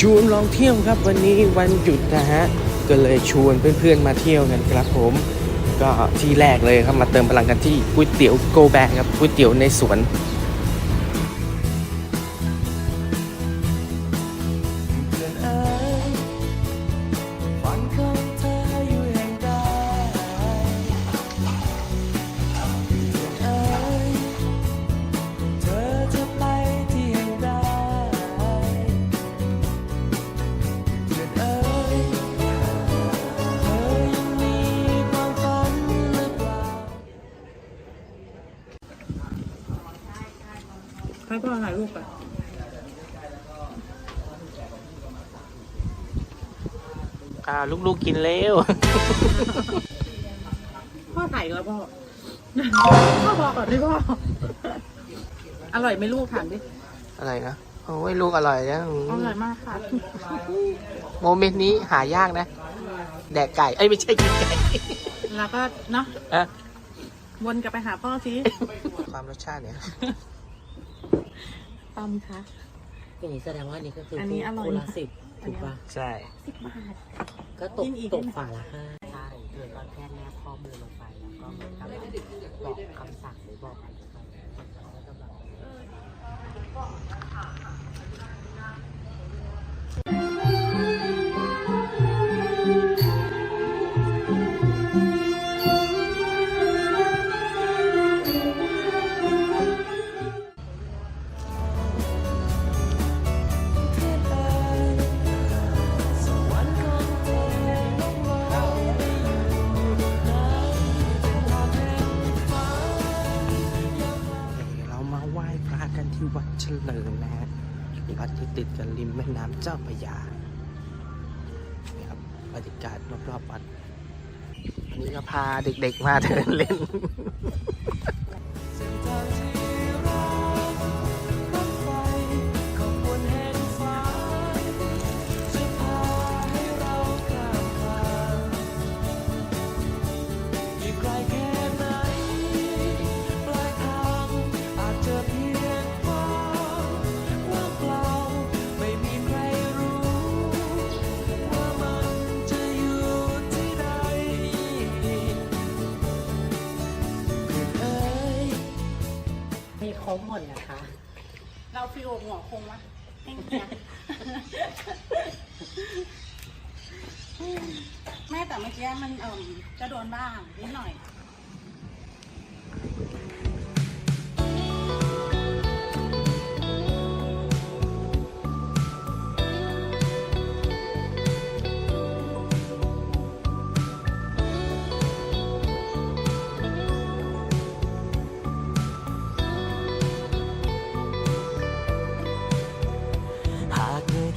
ชวนลองเที่ยวครับวันนี้วันหยุดนะฮะก็เลยชวนเพื่อนๆมาเที่ยวกันครับผม ก็ที่แรกเลยครับมาเติมพลังกันที่ก๋วยเตี๋ยวโกแบกครับก๋วยเตี๋ยวในสวน ให้พ่อถ่ายรูปอะอ่าลูกๆกินเร็ว พ่อถ่ายอีกแล้วพ่อ พ่อบอกก่อนดิพ่อ อร่อยไหมลูกถามดิ อะไรนะ โอ้ยลูกอร่อยนะอร่อยมากค่ะ โมเมนต์นี้หายากนะ แดกไก่ เอ้ยไม่ใช่กินไก่แล้วก็เนาะ อะ วนกลับไปหาพ่อสิ ความรสชาติเนี่ย ตอมคะ อย่างนี้แสดงว่านี่ก็คืออนนี้อร่อย คู่ละสิบถูกปะใช่ สิบบาท ก็ตกกินอีกตได้กไหมฝ่าละห้าใช่โดยก็แค่แนบข้อมูลลงไปแล้วก็เหมือนกับบอกคำสั่งหรือบอกอะไร เฉลินนะฮะวัดที่ติดกันริมแม่น้ำเจ้าพระยานี่ครับบรรยากาศรอบๆวัดวันนี้ก็พาเด็กๆมาเดินเล่น ครบหมดนะคะ เราฟิโอหัวคงวะแห้งเกียแม่แต่เมื่อกี้มันเอ่มจะโดนบ้างนิดหน่อย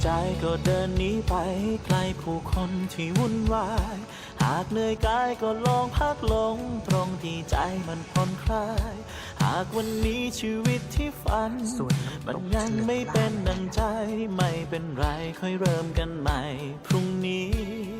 ใจก็เดินหนีไปไกลผู้คนที่วุ่นวาย หากเหนื่อยกายก็ลองพักลงตรงที่ใจมันผ่อนคลาย หากวันนี้ชีวิตที่ฝันส่วนน้ำตกมันยังไม่เป็นดังใจไม่เป็นไรค่อยเริ่มกันใหม่ พรุ่งนี้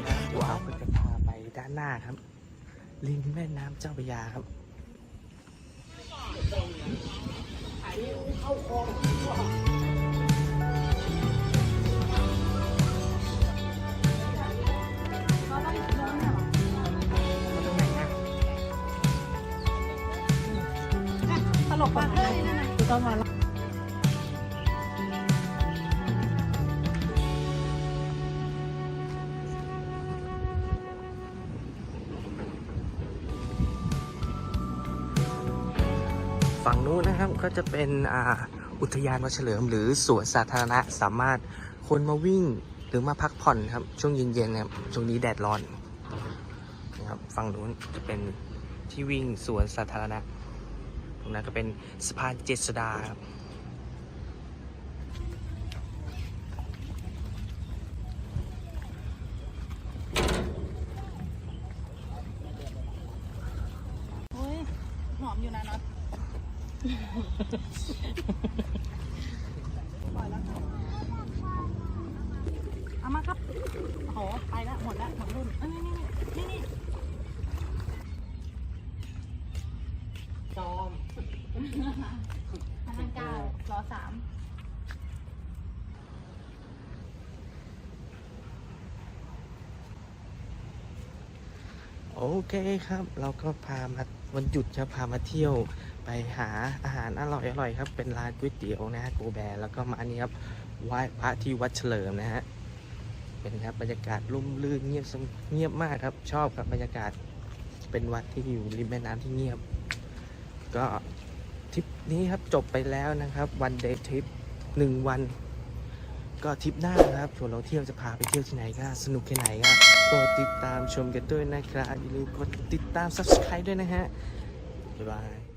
ว่าเราจะพาไปด้านหน้าครับ ริมแม่น้ำเจ้าพระยาครับตลกป่ะเลยนะคือตอนวัน ฝั่งนู้นนะครับก็จะเป็นอุทยานวัดเฉลิม หรือสวนสาธารณะสามารถคนมาวิ่งหรือมาพักผ่อนครับ ช่วงเย็นๆนะครับช่วงนี้แดดร้อนนะครับฝั่งนู้นจะเป็นที่วิ่งสวนสาธารณะตรงนั้นก็เป็นสะพานเจษดาครับหอมอยู่นะน็อต เอามาครับ โอ้โห ไปแล้ว หมดแล้ว หมดรุ่นเอ้ยนี่นี่นี่นี่จอมพนักเก้ารอสามโอเคครับ เราก็พามา วันหยุดจะพามาเที่ยวไปหาอาหารอร่อยอร่อยครับ เป็นร้านก๋วยเตี๋ยวนะฮะโกแบร์แล้วก็มาอันนี้ครับไหว้พระที่วัดเฉลิมนะฮะเป็นครับบรรยากาศร่มรื่นเงียบสงเงียบมากครับ ชอบครับบรรยากาศเป็นวัดที่อยู่ริมแม่น้ำที่เงียบ ก็ทริปนี้ครับจบไปแล้วนะครับวันเดย์ทริปหนึ่งวัน ก็ทริปหน้านะครับชวนเราเที่ยวจะพาไปเที่ยวที่ไหนก็สนุกแค่ไหนก็ ปรดติดตามชมกันด้วยนะครับอย่าลืมกดติดตาม subscribe ด้วยนะฮะ บ๊ายบาย